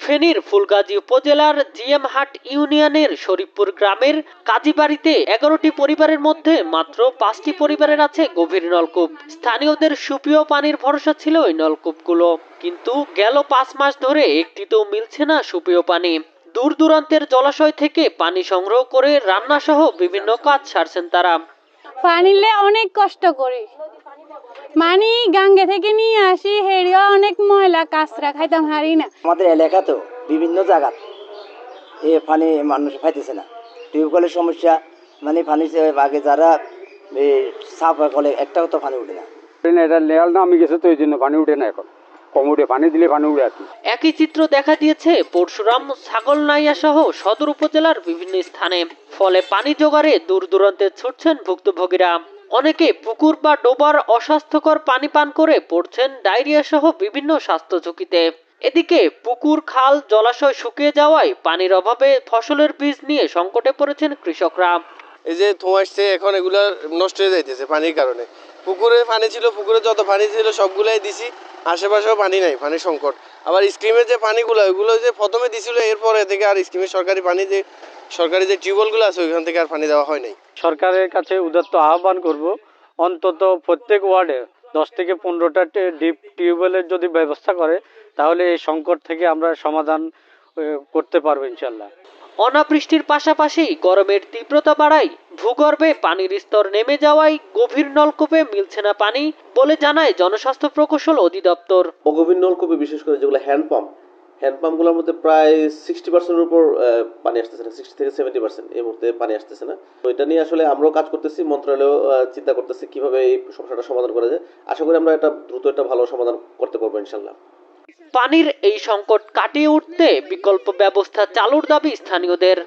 ফেনীর ফুলগাজী উপজেলার জিএমহাট ইউনিয়নের শরীফপুর গ্রামের কাজীবাড়িতে এগারোটি পরিবারের মধ্যে মাত্র পাঁচটি পরিবারের আছে গভীর নলকূপ। স্থানীয়দের সুপেয় পানির ভরসা ছিল এই নলকূপগুলো। কিন্তু গেল পাঁচ মাস ধরে একটিতেও মিলছে না সুপেয় পানি। দূর দূরান্তের জলাশয় থেকে পানি সংগ্রহ করে রান্না সহ বিভিন্ন কাজ সারছেন তারা। পানিলে অনেক কষ্ট করি। মানি গাঙ্গে থেকে নিয়ে আসি হেরিও অনেক ময়লা কাঁচরা খাইতাম হারি না। আমাদের এলাকাতেও বিভিন্ন জায়গা। এ পানি মানুষ পাইতেছে না। টিউবওয়েলের সমস্যা মানে পানি আগে যারা সাফ কলে একটাও তো পানি উঠে না। না এটা লেয়াল নামে গেছে তো এই জন্য পানি উঠে না এখন। কম পানি দিলে পানি উঠে আর কি। একই চিত্র দেখা দিয়েছে পরশুরাম ছাগলনাইয়া সহ সদর উপজেলার বিভিন্ন স্থানে। ফলে পানি জোগাড়ে দূর দূরান্তে ছুটছেন ভুক্তভোগীরা। অনেকে পুকুর বা ডোবার অস্বাস্থ্যকর পানি পান করে পড়ছেন ডায়রিয়া সহ বিভিন্ন স্বাস্থ্য ঝুঁকিতে। এদিকে পুকুর, খাল, জলাশয় শুকিয়ে যাওয়ায় পানির অভাবে ফসলের বীজ নিয়ে সংকটে পড়েছেন কৃষকরা। এই যে ধোঁয়াশছে এখন এগুলা নষ্ট হয়ে যাইতেছে পানির কারণে। পুকুরে পানি ছিল পুকুরে যত পানি ছিল সবগুলাই দিছি। আশেপাশেও পানি নাই পানির সংকট। আবার স্কিমের যে পানিগুলো ওইগুলো যে প্রথমে দিছিল এরপরে থেকে আর স্কিমের সরকারি পানি যে সরকারি যে টিউবওয়েলগুলো আছে ওইখান থেকে আর পানি দেওয়া হয় নাই। সরকারের কাছে উদাত্ত আহ্বান করব অন্তত প্রত্যেক ওয়ার্ডে দশ থেকে পনেরোটা ডিপ টিউবওয়েলের যদি ব্যবস্থা করে তাহলে এই সংকট থেকে আমরা সমাধান করতে পারব ইনশাল্লাহ। অনাবৃষ্টির পাশাপাশি গরমের তীব্রতা বাড়ায় ভূগর্ভে পানির স্তর নেমে যাওয়ায় গভীর নলকূপে মিলছে না পানি বলে জানায় জনস্বাস্থ্য প্রকৌশল অধিদপ্তর। অগভীর নলকূপে বিশেষ করে যেগুলো হ্যান্ড পাম্প হ্যান্ড পাম্পগুলোর মধ্যে প্রায় সিক্সটি পার্সেন্টের উপর পানি আসতেছে না সিক্সটি থেকে সেভেন্টি পার্সেন্ট এই মুহূর্তে পানি আসতেছে না। তো এটা নিয়ে আসলে আমরাও কাজ করতেছি মন্ত্রণালয় চিন্তা করতেছি কীভাবে এই সমস্যাটা সমাধান করা যায়। আশা করি আমরা একটা দ্রুত একটা ভালো সমাধান করতে পারব ইনশাল্লাহ পানির এই সংকট কাটিয়ে উঠতে বিকল্প ব্যবস্থা চালুর দাবি স্থানীয়দের।